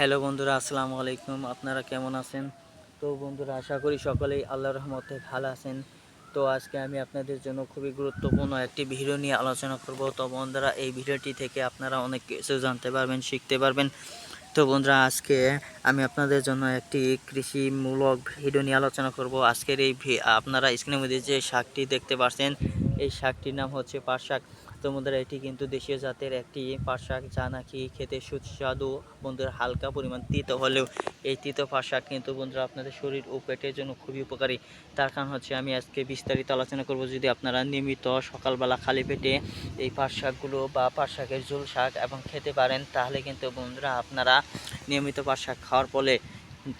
Hello বন্ধুরা, আসসালামু আলাইকুম। আপনারা কেমন আছেন? তো বন্ধুরা, আশা করি সকলেই আল্লাহর রহমতে ভালো আছেন। তো আজকে আমি আপনাদের জন্য খুবই গুরুত্বপূর্ণ একটি ভিডিও নিয়ে আলোচনা করব। তো বন্ধুরা, এই ভিডিওটি থেকে আপনারা অনেক কিছু জানতে পারবেন, শিখতে পারবেন। তো বন্ধুরা, আজকে আমি আপনাদের জন্য একটি কৃষিমূলক ভিডিও নিয়ে আলোচনা করব। আজকের এই আপনারা স্ক্রিনের মধ্যে যে শাকটি দেখতে পাচ্ছেন এই শাকটির নাম হচ্ছে পাট শাক তো বন্ধুরা, এটি কিন্তু দেশীয় জাতের একটি পাট শাক যা নাকি খেতে সুস্বাদু বন্ধুরা, হালকা পরিমাণ তিতো হলেও এই তিতো পাট শাক কিন্তু বন্ধুরা আপনাদের শরীর ও পেটের জন্য খুবই উপকারী। তার কারণ হচ্ছে আমি আজকে বিস্তারিত আলোচনা করব যদি আপনারা নিয়মিত সকালবেলা খালি পেটে এই পাট শাকগুলো বা পাট শাকের ঝোল শাক এবং খেতে পারেন, তাহলে কিন্তু বন্ধুরা আপনারা নিয়মিত পাট শাক খাওয়ার ফলে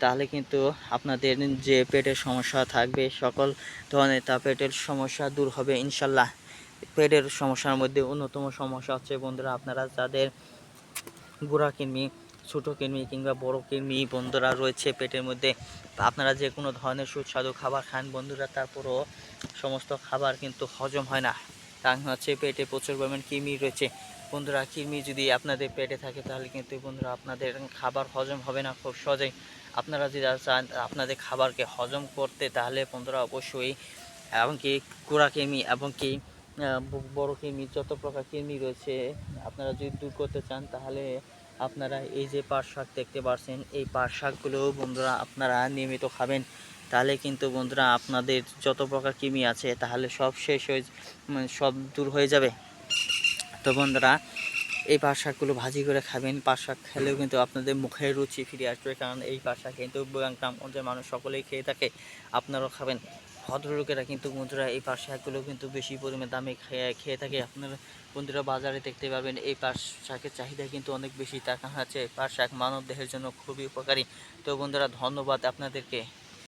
তাহলে কিন্তু আপনাদের যে পেটের সমস্যা থাকবে, সকল ধরনের তা পেটের সমস্যা দূর হবে ইনশাল্লাহ। পেটের সমস্যার মধ্যে অন্যতম সমস্যা হচ্ছে বন্ধুরা, আপনারা যাদের গুড়া কৃমি, ছোটো কৃমি কিংবা বড় কৃমি বন্ধুরা রয়েছে পেটের মধ্যে, আপনারা যে কোনো ধরনের সুস্বাদু খাবার খান বন্ধুরা, তারপরও সমস্ত খাবার কিন্তু হজম হয় না। কারণ হচ্ছে পেটে প্রচুর পরিমাণ কৃমি রয়েছে। বন্ধুরা, কৃমি যদি আপনাদের পেটে থাকে তাহলে কিন্তু বন্ধুরা আপনাদের খাবার হজম হবে না খুব সহজেই। আপনারা যদি চান আপনাদের খাবারকে হজম করতে, তাহলে বন্ধুরা অবশ্যই এমনকি কুড়া কৃমি এবং কি বড় কৃমি, যত প্রকার কৃমি রয়েছে, আপনারা যদি দূর করতে চান তাহলে আপনারা এই যে পাট শাক দেখতে পাচ্ছেন এই পাট শাকগুলো বন্ধুরা আপনারা নিয়মিত খাবেন। তাহলে কিন্তু বন্ধুরা আপনাদের যত প্রকার কৃমি আছে তাহলে সব শেষ হয়ে মানে সব দূর হয়ে যাবে। তো বন্ধুরা, এই পাট শাকগুলো ভাজি করে খাবেন। পাট শাক খেলেও কিন্তু আপনাদের মুখের রুচি ফিরে আসবে, কারণ এই পাট শাক কিন্তু গ্রাম অঞ্চলের মানুষ সকলেই খেয়ে থাকে, আপনারাও খাবেন। ভদ্রলোকেরা কিন্তু বন্ধুরা এই পাট শাকগুলো কিন্তু বেশি পরিমাণে দামে খেয়ে খেয়ে থাকে। আপনারা বন্ধুরা বাজারে দেখতে পাবেন এই পাট শাকের চাহিদা কিন্তু অনেক বেশি টাকা আছে। পাট শাক মানব দেহের জন্য খুবই উপকারী। তো বন্ধুরা, ধন্যবাদ আপনাদেরকে।